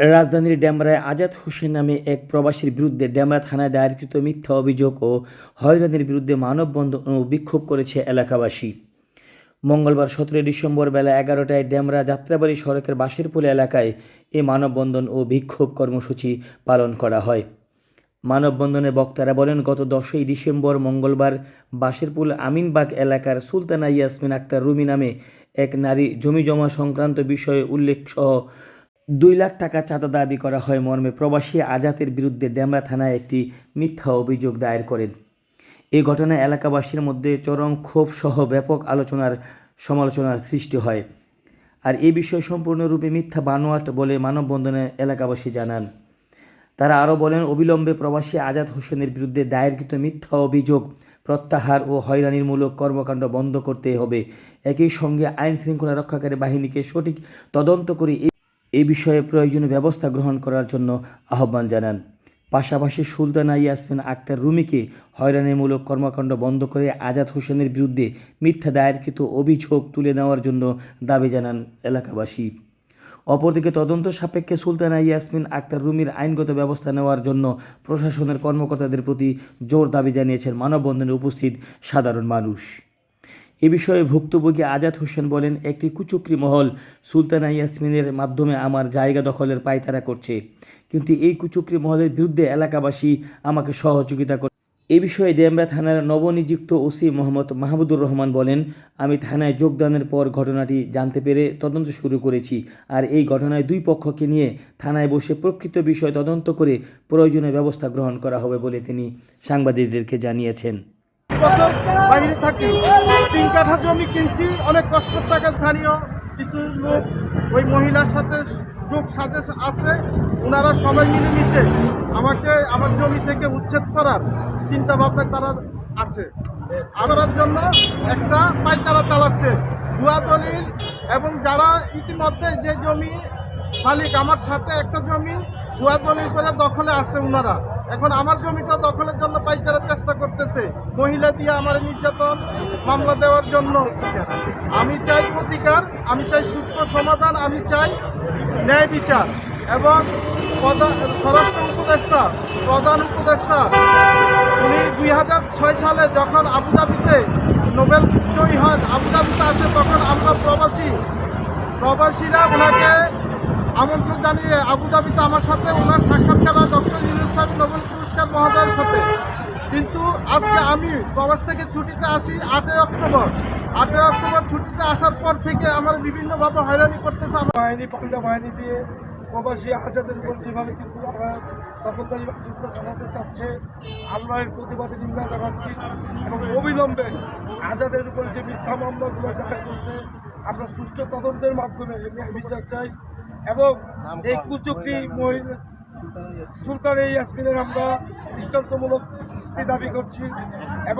রাজধানীর ডেমরায় আজাদ হোসেন নামে এক প্রবাসীর বিরুদ্ধে ডেমরা থানায় দায়েরকৃত মিথ্যা অভিযোগ ও হয়রানির বিরুদ্ধে মানববন্ধন ও বিক্ষোভ করেছে এলাকাবাসী। মঙ্গলবার সতেরোই ডিসেম্বর বেলা এগারোটায় ডেমরা যাত্রাবাড়ি সড়কের বাঁশেরপুল এলাকায় এ মানববন্ধন ও বিক্ষোভ কর্মসূচি পালন করা হয়। মানববন্ধনে বক্তারা বলেন, গত দশই ডিসেম্বর মঙ্গলবার বাঁশেরপুল আমিনবাগ এলাকার সুলতানা ইয়াসমিন আক্তার রুমি নামে এক নারী জমি জমা সংক্রান্ত বিষয়ে উল্লেখ সহ দুই লাখ টাকা চাঁদা দাবি করা হয় মর্মে প্রবাসী আজাতের বিরুদ্ধে ডেমরা থানায় একটি মিথ্যা অভিযোগ দায়ের করেন। এই ঘটনায় এলাকাবাসীর মধ্যে চরম ক্ষোভ সহ ব্যাপক আলোচনার সমালোচনার সৃষ্টি হয়। আর এই বিষয় সম্পূর্ণরূপে মিথ্যা বানোয়াট বলে মানববন্ধনে এলাকাবাসী জানান। তারা আরও বলেন, অবিলম্বে প্রবাসী আজাদ হোসেনের বিরুদ্ধে দায়েরকৃত মিথ্যা অভিযোগ প্রত্যাহার ও হয়রানিমূলক কর্মকাণ্ড বন্ধ করতে হবে। একই সঙ্গে আইন শৃঙ্খলা রক্ষাকারী বাহিনীকে সঠিক তদন্ত করে এই- এই বিষয়ে প্রয়োজনীয় ব্যবস্থা গ্রহণ করার জন্য আহ্বান জানান। পাশাপাশি সুলতানা ইয়াসমিন আক্তার রুমিকে হয়রানিমূলক কর্মকাণ্ড বন্ধ করে আজাদ হোসেনের বিরুদ্ধে মিথ্যা দায়েরকৃত অভিযোগ তুলে নেওয়ার জন্য দাবি জানান এলাকাবাসী। অপরদিকে তদন্ত সাপেক্ষে সুলতানা ইয়াসমিন আক্তার রুমির আইনগত ব্যবস্থা নেওয়ার জন্য প্রশাসনের কর্মকর্তাদের প্রতি জোর দাবি জানিয়েছেন মানববন্ধনে উপস্থিত সাধারণ মানুষ। এ বিষয়ে ভুক্তভোগী আজাদ হোসেন বলেন, একটি কুচক্রি মহল সুলতানা ইয়াসমিনের মাধ্যমে আমার জায়গা দখলের পায়তারা করছে। কিন্তু এই কুচক্রি মহলের বিরুদ্ধে এলাকাবাসী আমাকে সহযোগিতা করে এ বিষয়ে ডেমরা থানার নবনিযুক্ত ওসি মোহাম্মদ মাহমুদুর রহমান বলেন, আমি থানায় যোগদানের পর ঘটনাটি জানতে পেরে তদন্ত শুরু করেছি। আর এই ঘটনায় দুই পক্ষকে নিয়ে থানায় বসে প্রকৃত বিষয় তদন্ত করে প্রয়োজনীয় ব্যবস্থা গ্রহণ করা হবে বলে তিনি সাংবাদিকদেরকে জানিয়েছেন। বছর বাইরে থাকি। তিন কাঠা জমি কিনছি, অনেক কষ্ট টাকা স্থানীয় কিছু লোক। ওই মহিলার সাথে যোগ সাজে আছে, ওনারা সবাই মিলেমিশে আমাকে আমার জমি থেকে উচ্ছেদ করার চিন্তা ভাবনা তারা আছে। করার জন্য একটা পাইতারা চালাচ্ছে। ভুয়া দলিল এবং যারা ইতিমধ্যে যে জমি মালিক, আমার সাথে একটা জমি ভুয়া দলিল করে দখলে আছে ওনারা। এখন আমার জমিটা দখলের জন্য পাইকারের চেষ্টা করতেছে। মহিলা দিয়ে আমার নির্যাতন, মামলা দেওয়ার জন্য। আমি চাই প্রতিকার, আমি চাই সুস্থ সমাধান, আমি চাই ন্যায় বিচার। এবং স্বরাষ্ট্র উপদেষ্টা, প্রধান উপদেষ্টা, উনি দুই হাজার ছয় সালে যখন আবুধাবিতে নোবেল জয়ী হন আবুধাবিতে আসে তখন আমরা প্রবাসী প্রবাসীরা ওনাকে আমন্ত্রণ জানিয়ে আবুধাবিতে আমার সাথে ওনার সাক্ষাৎকার হয় ডক্টর ইউনুস সাহেব নোবেল পুরস্কার মহোদয়ের সাথে। কিন্তু আজকে আমি প্রবাস থেকে ছুটিতে আসি আটই অক্টোবর। আটই অক্টোবর ছুটিতে আসার পর থেকে আমার বিভিন্নভাবে হয়রানি করতেছে আমার বাহিনী, পাল্টা বাহিনী দিয়ে প্রবাসী আজাদের উপর যেভাবে কিন্তু আমরা দখলদারি যুদ্ধ চালাতে চাচ্ছে আমরা এর প্রতিবাদে নিন্দা জানাচ্ছি এবং অবিলম্বে আজাদের উপর যে মিথ্যা মামলাগুলো জাহার করছে, আমরা সুষ্ঠু তদন্তের মাধ্যমে বিচার চাই। এবং এই কুচুক্তি মহিলা সুলতান এই আসমিনের আমরা দৃষ্টান্তমূলক দাবি করছি। এবং